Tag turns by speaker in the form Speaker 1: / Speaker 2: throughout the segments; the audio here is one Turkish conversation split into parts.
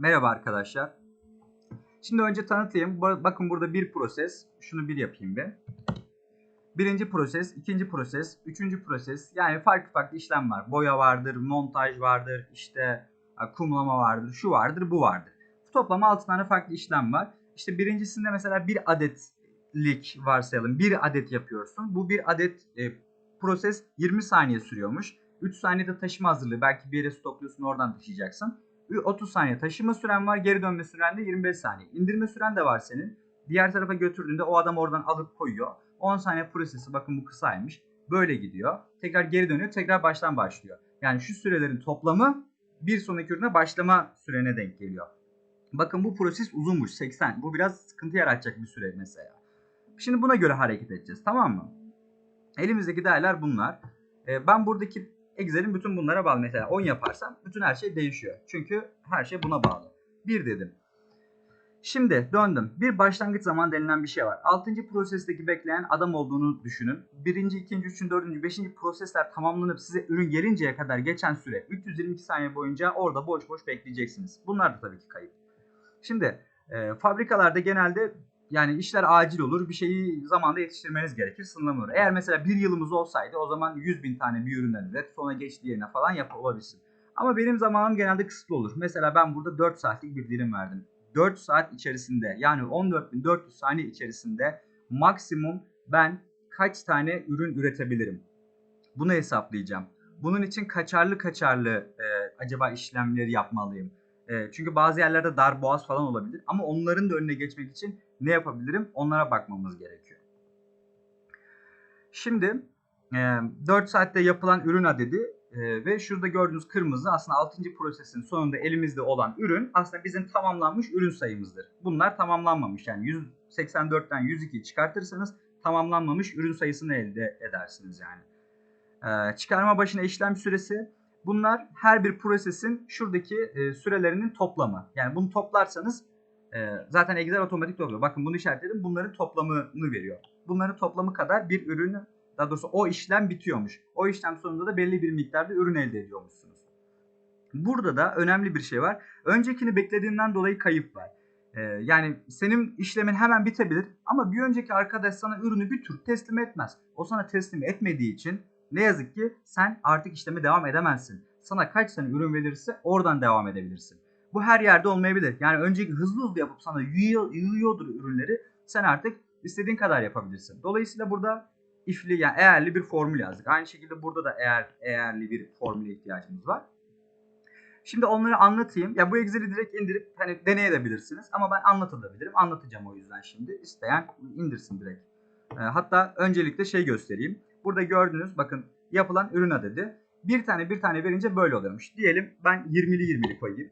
Speaker 1: Merhaba arkadaşlar. Şimdi önce tanıtayım. Bakın burada bir proses. Şunu bir yapayım bir. Birinci proses, ikinci proses, üçüncü proses. Yani farklı farklı işlem var. Boya vardır, montaj vardır, işte kumlama vardır, şu vardır, bu vardır. Toplam 6 tane farklı işlem var. İşte birincisinde mesela bir adetlik varsayalım. Bir adet yapıyorsun. Bu bir adet e, proses 20 saniye sürüyormuş. 3 saniyede taşıma hazırlığı. Belki bir yere stokluyorsun oradan taşıyacaksın. 30 saniye taşıma süren var. Geri dönme süren de 25 saniye. İndirme süren de var senin. Diğer tarafa götürdüğünde o adam oradan alıp koyuyor. 10 saniye prosesi bakın bu kısaymış. Böyle gidiyor. Tekrar geri dönüyor. Tekrar baştan başlıyor. Yani şu sürelerin toplamı bir sonraki ürüne başlama sürene denk geliyor. Bakın bu proses uzunmuş 80. Bu biraz sıkıntı yaratacak bir süre mesela. Şimdi buna göre hareket edeceğiz tamam mı? Elimizdeki değerler bunlar. Ee, ben buradaki Excel'in bütün bunlara bağlı. Mesela 10 yaparsam bütün her şey değişiyor. Çünkü her şey buna bağlı. 1 dedim. Şimdi döndüm. Bir başlangıç zaman denilen bir şey var. 6. prosesteki bekleyen adam olduğunu düşünün. 1. 2. 3. 4. 5. prosesler tamamlanıp size ürün gelinceye kadar geçen süre 322 saniye boyunca orada boş boş bekleyeceksiniz. Bunlar da tabii ki kayıp. Şimdi e, fabrikalarda genelde yani işler acil olur. Bir şeyi zamanda yetiştirmeniz gerekir. Sınırlama. Eğer mesela bir yılımız olsaydı o zaman 100 bin tane bir üründen üret sonra geç diğerine falan yapılabilirsin. Ama benim zamanım genelde kısıtlı olur. Mesela ben burada 4 saatlik bir dilim verdim. 4 saat içerisinde yani 14.400 saniye içerisinde maksimum ben kaç tane ürün üretebilirim? Bunu hesaplayacağım. Bunun için kaçarlı kaçarlı e, acaba işlemleri yapmalıyım. E, çünkü bazı yerlerde dar boğaz falan olabilir. Ama onların da önüne geçmek için ne yapabilirim? Onlara bakmamız gerekiyor. Şimdi e, 4 saatte yapılan ürün adedi e, ve şurada gördüğünüz kırmızı aslında 6. prosesin sonunda elimizde olan ürün aslında bizim tamamlanmış ürün sayımızdır. Bunlar tamamlanmamış yani 184'ten 102 çıkartırsanız tamamlanmamış ürün sayısını elde edersiniz yani. E, çıkarma başına işlem süresi bunlar her bir prosesin şuradaki e, sürelerinin toplamı. Yani bunu toplarsanız e, zaten Excel otomatik topluyor. Bakın bunu işaretledim bunların toplamını veriyor. Bunların toplamı kadar bir ürünü daha doğrusu o işlem bitiyormuş. O işlem sonunda da belli bir miktarda ürün elde ediyormuşsunuz. Burada da önemli bir şey var. Öncekini beklediğinden dolayı kayıp var. Ee, yani senin işlemin hemen bitebilir ama bir önceki arkadaş sana ürünü bir tür teslim etmez. O sana teslim etmediği için ne yazık ki sen artık işleme devam edemezsin. Sana kaç tane ürün verirse oradan devam edebilirsin. Bu her yerde olmayabilir. Yani önceki hızlı hızlı yapıp sana yığıyor, yığıyordur ürünleri. Sen artık istediğin kadar yapabilirsin. Dolayısıyla burada ifli yani eğerli bir formül yazdık. Aynı şekilde burada da eğer eğerli bir formüle ihtiyacımız var. Şimdi onları anlatayım. Ya bu Excel'i direkt indirip hani deneyebilirsiniz ama ben anlatabilirim. Anlatacağım o yüzden şimdi. İsteyen indirsin direkt. E, hatta öncelikle şey göstereyim. Burada gördüğünüz bakın yapılan ürün adedi. Bir tane bir tane verince böyle oluyormuş. Diyelim ben 20'li 20'li koyayım.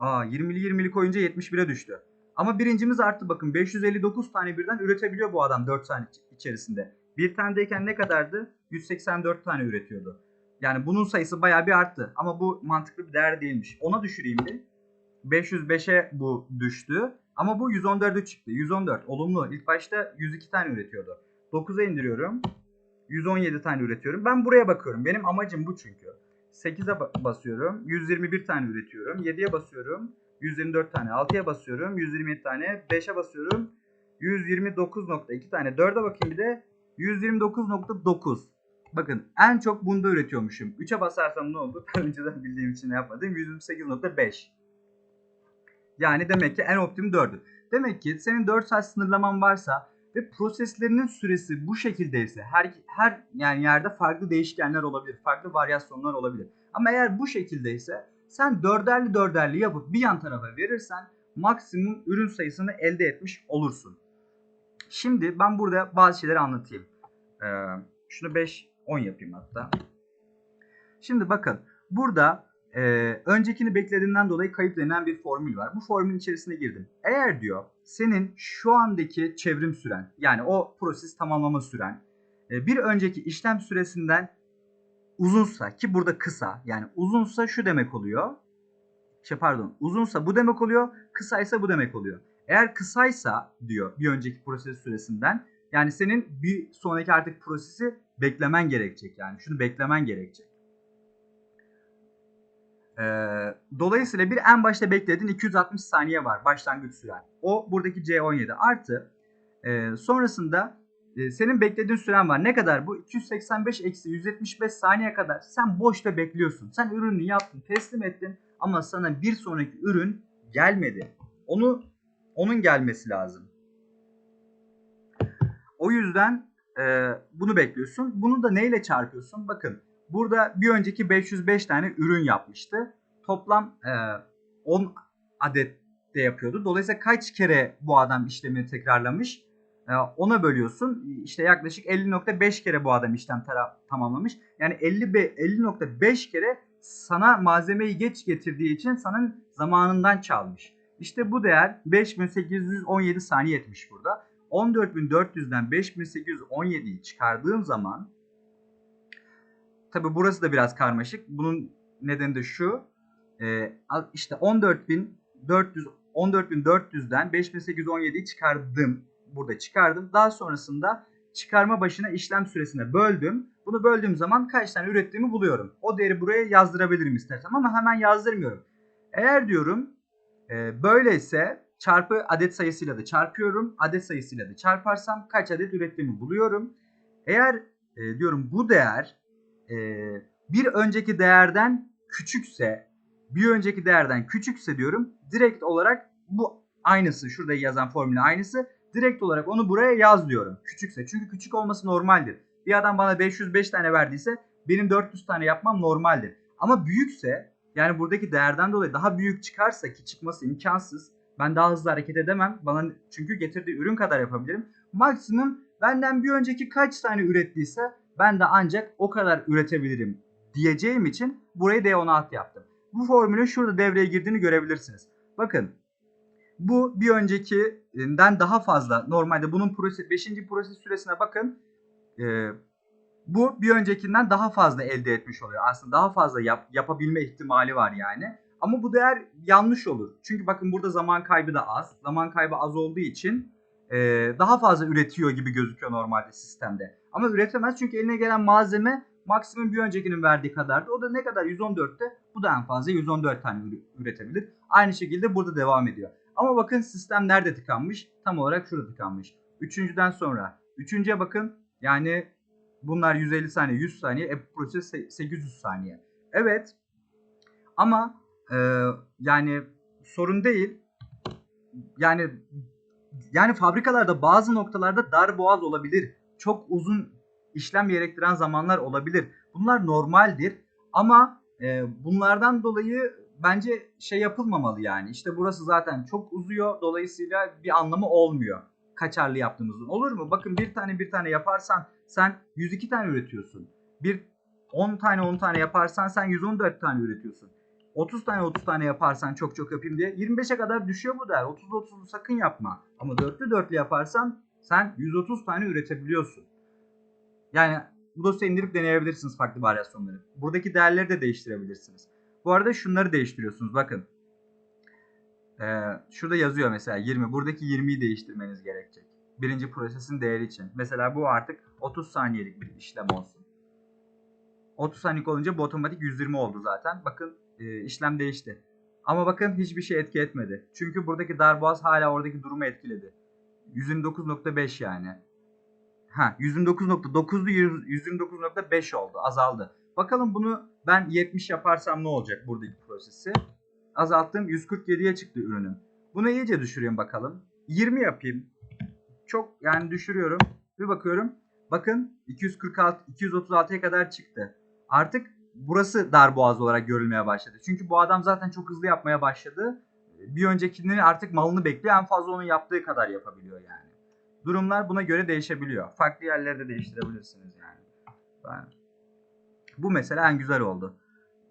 Speaker 1: Aa 20'li 20'li koyunca 71'e düştü. Ama birincimiz arttı bakın 559 tane birden üretebiliyor bu adam 4 saniye içerisinde. Bir tanedeyken ne kadardı? 184 tane üretiyordu. Yani bunun sayısı bayağı bir arttı. Ama bu mantıklı bir değer değilmiş. Ona düşüreyim bir. 505'e bu düştü. Ama bu 114'e çıktı. 114 olumlu. İlk başta 102 tane üretiyordu. 9'a indiriyorum. 117 tane üretiyorum. Ben buraya bakıyorum. Benim amacım bu çünkü. 8'e basıyorum. 121 tane üretiyorum. 7'ye basıyorum. 124 tane. 6'ya basıyorum. 127 tane. 5'e basıyorum. 129.2 tane. 4'e bakayım bir de. 129.9. Bakın en çok bunda üretiyormuşum. 3'e basarsam ne olur? Ben önceden bildiğim için yapmadım. 128.5. Yani demek ki en optim 4'ü. Demek ki senin 4 saat sınırlaman varsa ve proseslerinin süresi bu şekildeyse her her yani yerde farklı değişkenler olabilir, farklı varyasyonlar olabilir. Ama eğer bu şekildeyse sen dörderli dörderli yapıp bir yan tarafa verirsen maksimum ürün sayısını elde etmiş olursun. Şimdi ben burada bazı şeyleri anlatayım. Ee, şunu 5 10 yapayım hatta. Şimdi bakın burada e, öncekini beklediğinden dolayı kayıp denilen bir formül var. Bu formülün içerisine girdim. Eğer diyor senin şu andaki çevrim süren yani o proses tamamlama süren e, bir önceki işlem süresinden uzunsa ki burada kısa yani uzunsa şu demek oluyor. Şey pardon uzunsa bu demek oluyor kısaysa bu demek oluyor. Eğer kısaysa diyor bir önceki proses süresinden yani senin bir sonraki artık prosesi beklemen gerekecek yani şunu beklemen gerekecek. Ee, dolayısıyla bir en başta beklediğin 260 saniye var başlangıç süren. O buradaki C17 artı e, sonrasında e, senin beklediğin süren var. Ne kadar bu? 285 eksi 175 saniye kadar sen boşta bekliyorsun. Sen ürünü yaptın, teslim ettin ama sana bir sonraki ürün gelmedi. Onu onun gelmesi lazım. O yüzden e, bunu bekliyorsun. Bunu da neyle çarpıyorsun? Bakın burada bir önceki 505 tane ürün yapmıştı. Toplam e, 10 adet de yapıyordu. Dolayısıyla kaç kere bu adam işlemini tekrarlamış? E, ona bölüyorsun. İşte yaklaşık 50.5 kere bu adam işlem tamamlamış. Yani 50 be- 50.5 kere sana malzemeyi geç getirdiği için senin zamanından çalmış. İşte bu değer 5817 saniye etmiş burada. 14.400'den 5817'yi çıkardığım zaman tabi burası da biraz karmaşık. Bunun nedeni de şu. E, işte 14.400 14.400'den 5817'yi çıkardım. Burada çıkardım. Daha sonrasında çıkarma başına işlem süresine böldüm. Bunu böldüğüm zaman kaç tane ürettiğimi buluyorum. O değeri buraya yazdırabilirim istersem ama hemen yazdırmıyorum. Eğer diyorum e, böyleyse çarpı adet sayısıyla da çarpıyorum. Adet sayısıyla da çarparsam kaç adet ürettiğimi buluyorum. Eğer e, diyorum bu değer e, bir önceki değerden küçükse bir önceki değerden küçükse diyorum direkt olarak bu aynısı şurada yazan formülün aynısı direkt olarak onu buraya yaz diyorum. Küçükse çünkü küçük olması normaldir. Bir adam bana 505 tane verdiyse benim 400 tane yapmam normaldir. Ama büyükse yani buradaki değerden dolayı daha büyük çıkarsa ki çıkması imkansız. Ben daha hızlı hareket edemem. Bana çünkü getirdiği ürün kadar yapabilirim. Maksimum benden bir önceki kaç tane ürettiyse ben de ancak o kadar üretebilirim diyeceğim için burayı D16 yaptım. Bu formülün şurada devreye girdiğini görebilirsiniz. Bakın bu bir öncekinden daha fazla. Normalde bunun proses, 5. proses süresine bakın. Ee, bu bir öncekinden daha fazla elde etmiş oluyor. Aslında daha fazla yap, yapabilme ihtimali var yani. Ama bu değer yanlış olur. Çünkü bakın burada zaman kaybı da az. Zaman kaybı az olduğu için e, daha fazla üretiyor gibi gözüküyor normalde sistemde. Ama üretemez çünkü eline gelen malzeme maksimum bir öncekinin verdiği kadardı. O da ne kadar? 114'te. Bu da en fazla 114 tane üretebilir. Aynı şekilde burada devam ediyor. Ama bakın sistem nerede tıkanmış? Tam olarak şurada tıkanmış. Üçüncüden sonra. Üçüncüye bakın. Yani bunlar 150 saniye, 100 saniye. E, proses 800 saniye. Evet. Ama e, yani sorun değil. Yani yani fabrikalarda bazı noktalarda dar boğaz olabilir. Çok uzun işlem gerektiren zamanlar olabilir. Bunlar normaldir. Ama e, bunlardan dolayı bence şey yapılmamalı yani. İşte burası zaten çok uzuyor. Dolayısıyla bir anlamı olmuyor. Kaçarlı yaptığımızın. Olur mu? Bakın bir tane bir tane yaparsan sen 102 tane üretiyorsun. Bir 10 tane 10 tane yaparsan sen 114 tane üretiyorsun. 30 tane 30 tane yaparsan çok çok yapayım diye 25'e kadar düşüyor bu değer. 30 30'u sakın yapma. Ama 4'lü 4'lü yaparsan sen 130 tane üretebiliyorsun. Yani bu dosyayı indirip deneyebilirsiniz farklı varyasyonları. Buradaki değerleri de değiştirebilirsiniz. Bu arada şunları değiştiriyorsunuz. Bakın. Ee, şurada yazıyor mesela 20. Buradaki 20'yi değiştirmeniz gerekecek. Birinci prosesin değeri için. Mesela bu artık 30 saniyelik bir işlem olsun. 30 saniyelik olunca bu otomatik 120 oldu zaten. Bakın e, işlem değişti. Ama bakın hiçbir şey etki etmedi. Çünkü buradaki darboğaz hala oradaki durumu etkiledi. 129.5 yani. Ha 129.9'du 129.5 oldu. Azaldı. Bakalım bunu ben 70 yaparsam ne olacak buradaki prosesi? Azalttım 147'ye çıktı ürünüm. Bunu iyice düşüreyim bakalım. 20 yapayım. Çok yani düşürüyorum. Bir bakıyorum. Bakın 246 236'ya kadar çıktı. Artık burası darboğaz olarak görülmeye başladı. Çünkü bu adam zaten çok hızlı yapmaya başladı. Bir öncekinin artık malını bekliyor. En fazla onun yaptığı kadar yapabiliyor yani. Durumlar buna göre değişebiliyor. Farklı yerlerde değiştirebilirsiniz yani. Ben... Bu mesela en güzel oldu.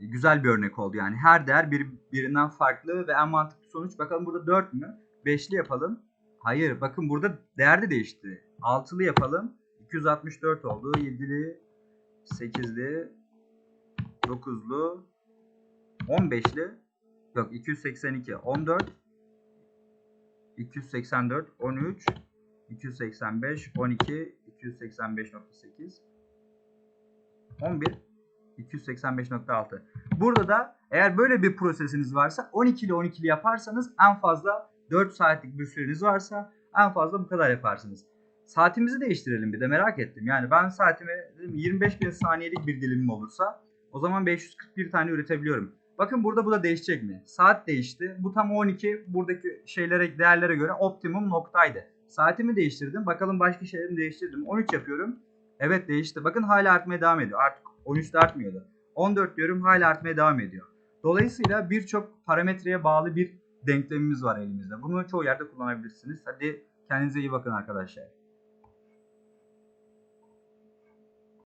Speaker 1: Güzel bir örnek oldu yani. Her değer bir, birinden farklı ve en mantıklı sonuç. Bakalım burada 4 mü? 5'li yapalım. Hayır bakın burada değer de değişti. 6'lı yapalım. 264 oldu. 7'li, 8'li, 9'lu, 15'li. Yok 282, 14, 284, 13, 285, 12, 285.8, 11, 285.6. Burada da eğer böyle bir prosesiniz varsa 12 ile 12'li yaparsanız en fazla 4 saatlik bir süreniz varsa en fazla bu kadar yaparsınız. Saatimizi değiştirelim bir de merak ettim. Yani ben saatime dedim 25 bin saniyelik bir dilimim olursa o zaman 541 tane üretebiliyorum. Bakın burada bu da değişecek mi? Saat değişti. Bu tam 12 buradaki şeylere değerlere göre optimum noktaydı. Saatimi değiştirdim. Bakalım başka şeylerimi değiştirdim. 13 yapıyorum. Evet değişti. Bakın hala artmaya devam ediyor. Artık 13'te artmıyordu. 14 diyorum hala artmaya devam ediyor. Dolayısıyla birçok parametreye bağlı bir denklemimiz var elimizde. Bunu çoğu yerde kullanabilirsiniz. Hadi kendinize iyi bakın arkadaşlar.